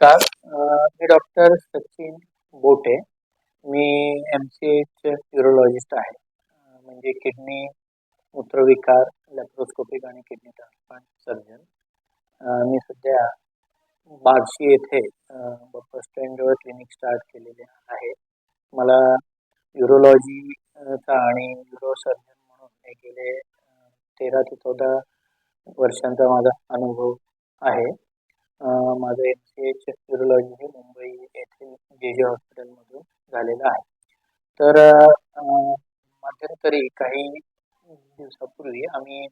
नमस्कार. मी डॉक्टर सचिन बोटे. मी M C H urologist आहे. म्हणजे किडनी मूत्रविकार लॅप्रोस्कोपिक आणि किडनी ट्रान्सप्लांट सर्जन मी सध्या बार्शी येथे अं, बस स्टँडवर क्लिनिक स्टार्ट केलेले आहे. मला युरोलॉजीचा आणि युरो सर्जन म्हणून हे गेले तेरा ते चौदा वर्षांचा माझा अनुभव आहे. माझं एम सी एच युरोलॉजी हे मुंबई येथील जे जे हॉस्पिटलमधून झालेलं आहे. तर मध्यंतरी काही दिवसापूर्वी आम्ही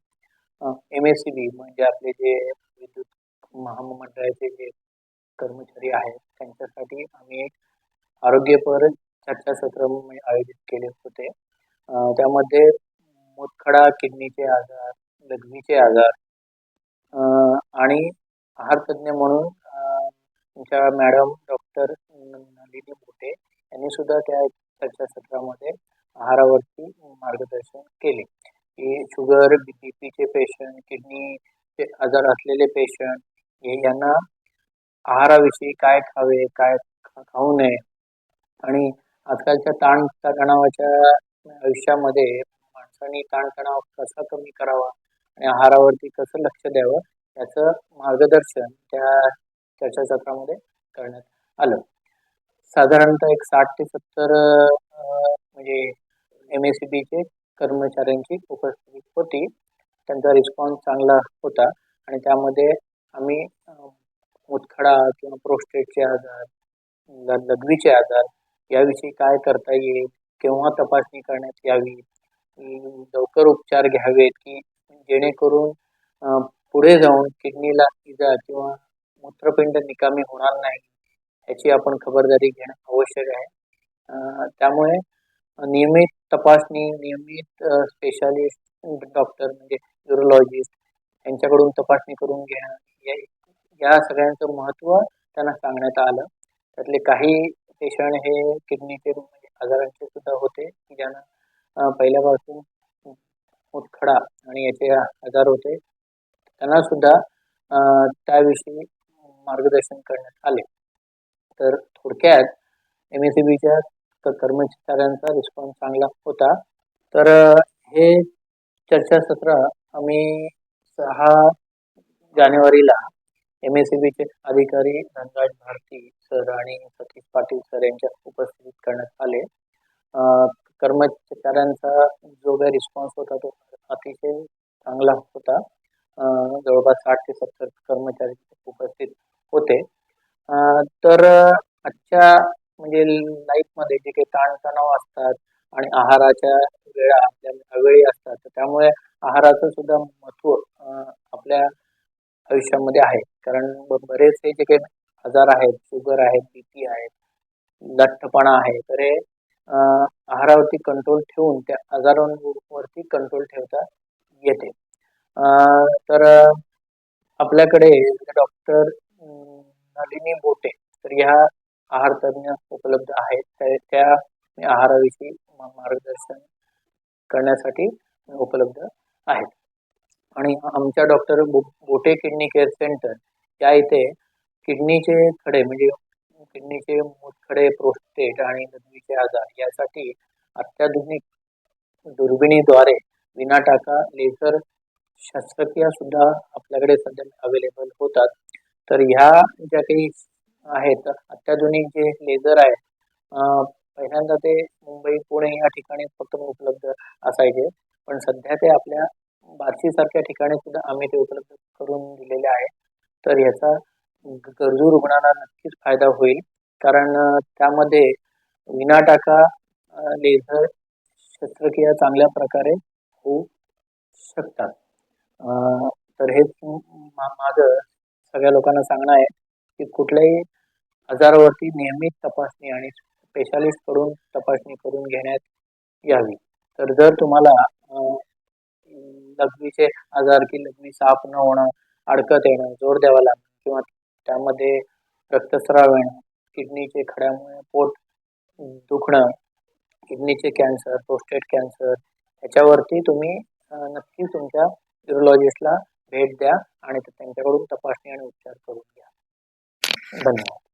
एम एस सी बी म्हणजे आपले जे विद्युत महामंडळाचे जे कर्मचारी आहेत त्यांच्यासाठी आम्ही एक आरोग्यपर चर्चासत्र म्हणजे आयोजित केले होते. त्यामध्ये मोतखडा किडनीचे आजार लघवीचे आजार आणि आहार तज्ज्ञ म्हणून तुमच्या मॅडम डॉक्टर नलिनी बोटे यांनी सुद्धा त्या चर्चासत्रामध्ये आहारावरती मार्गदर्शन केले. की शुगर बी पीचे पेशंट किडनीचे आजार असलेले पेशंट हे यांना आहाराविषयी काय खावे काय खा- खाऊ नये. आणि आजकालच्या ताण तणावाच्या आयुष्यामध्ये माणसाने ताणतणाव कसा कमी करावा आणि आहारावरती कसं लक्ष द्यावं त्याचं मार्गदर्शन त्या चर्चासत्रामध्ये करण्यात आलं. साधारणतः एक साठ ते सत्तर म्हणजे एम एस सी बीचे कर्मचाऱ्यांची उपस्थिती होती. त्यांचा रिस्पॉन्स चांगला होता आणि त्यामध्ये आम्ही मुतखडा किंवा प्रोस्टेटचे आजार लघवीचे आजार याविषयी काय करता येईल केव्हा तपासणी करण्यात यावी लवकर उपचार घ्यावेत की जेणेकरून पुढे जाऊन किडनीला इजा किंवा मूत्रपिंड निकामी होणार नाही याची आपण खबरदारी घेणं आवश्यक आहे. त्यामुळे नियमित तपासणी नियमित स्पेशालिस्ट डॉक्टर म्हणजे युरोलॉजिस्ट यांच्याकडून तपासणी करून घेणं या- या सगळ्यांचं महत्त्व त्यांना सांगण्यात आलं. त्यातले काही पेशंट हे किडनीचे म्हणजे आजारांचे सुद्धा होते की ज्यांना पहिल्यापासून मुतखडा आणि याचे आजार होते. त्यांना सुद्धा त्याविषयी मार्गदर्शन करण्यात आले. तर थोडक्यात एम एस सी बीच्या कर्मचाऱ्यांचा रिस्पॉन्स चांगला होता. तर हे चर्चासत्र आम्ही सहा जानेवारीला एम एस सी बीचे अधिकारी धनराज भारती सर आणि सतीश पाटील सर यांच्या उपस्थितीत करण्यात आले. कर्मचाऱ्यांचा जो काही रिस्पॉन्स होता तो अतिशय चांगला होता. जवळपास साठ ते सत्तर कर्मचारी उपस्थित होते. तर आजच्या म्हणजे लाईफमध्ये जे काही ताणतणाव असतात आणि आहाराच्या वेळा आपल्या अवेळी असतात तर त्यामुळे आहाराचं सुद्धा महत्त्व आपल्या आयुष्यामध्ये आहे. कारण बरेचसे जे काही आजार आहेत शुगर आहेत बी पी आहेत लठ्ठपणा आहे तर हे आहारावरती कंट्रोल ठेवून त्या आजारांवरती कंट्रोल ठेवता येते. तर आपल्याकडे म्हणजे डॉक्टर नलिनी बोटे तर ह्या आहार तज्ज्ञ उपलब्ध आहेत. त्या- त्या आहाराविषयी मार्गदर्शन करण्यासाठी उपलब्ध आहेत. आणि आमच्या डॉक्टर बोटे किडनी केअर सेंटर या इथे किडनीचे खडे म्हणजे किडनीचे मुतखडे प्रोस्टेट आणि नदीचे आजार यासाठी अत्याधुनिक दुर्बिणीद्वारे विनाटाका लेझर शस्त्रक्रिया सुद्धा आपल्याकडे सध्या अवेलेबल होतात. तर ह्या ज्या काही आहेत अत्याधुनिक जे लेझर आहेत पहिल्यांदा ते मुंबई पुणे या ठिकाणी फक्त उपलब्ध असायचे. पण सध्या ते आपल्या बार्शीसारख्या ठिकाणी सुद्धा आम्ही ते उपलब्ध करून दिलेले आहे. तर याचा गरजू रुग्णांना नक्कीच फायदा होईल. कारण त्यामध्ये विनाटाका लेझर शस्त्रक्रिया चांगल्या प्रकारे होऊ शकतात. तर हेच माझं सगळ्या लोकांना सांगणं आहे की कुठल्याही आजारावरती नियमित तपासणी आणि स्पेशालिस्टकडून तपासणी करून घेण्यात यावी. तर जर तुम्हाला लग्नीचे लघवीचे आजार की लघवी साफ न होणं अडकत येणं जोर द्यावा लागणं किंवा त्यामध्ये रक्तस्राव येणं किडनीचे खड्यामुळे पोट दुखणं किडनीचे कॅन्सर प्रोस्टेट कॅन्सर याच्यावरती तुम्ही नक्की तुमच्या न्यूरोलॉजिस्टला भेट द्या आणि त्यांच्याकडून तपासणी आणि उपचार करून घ्या. धन्यवाद.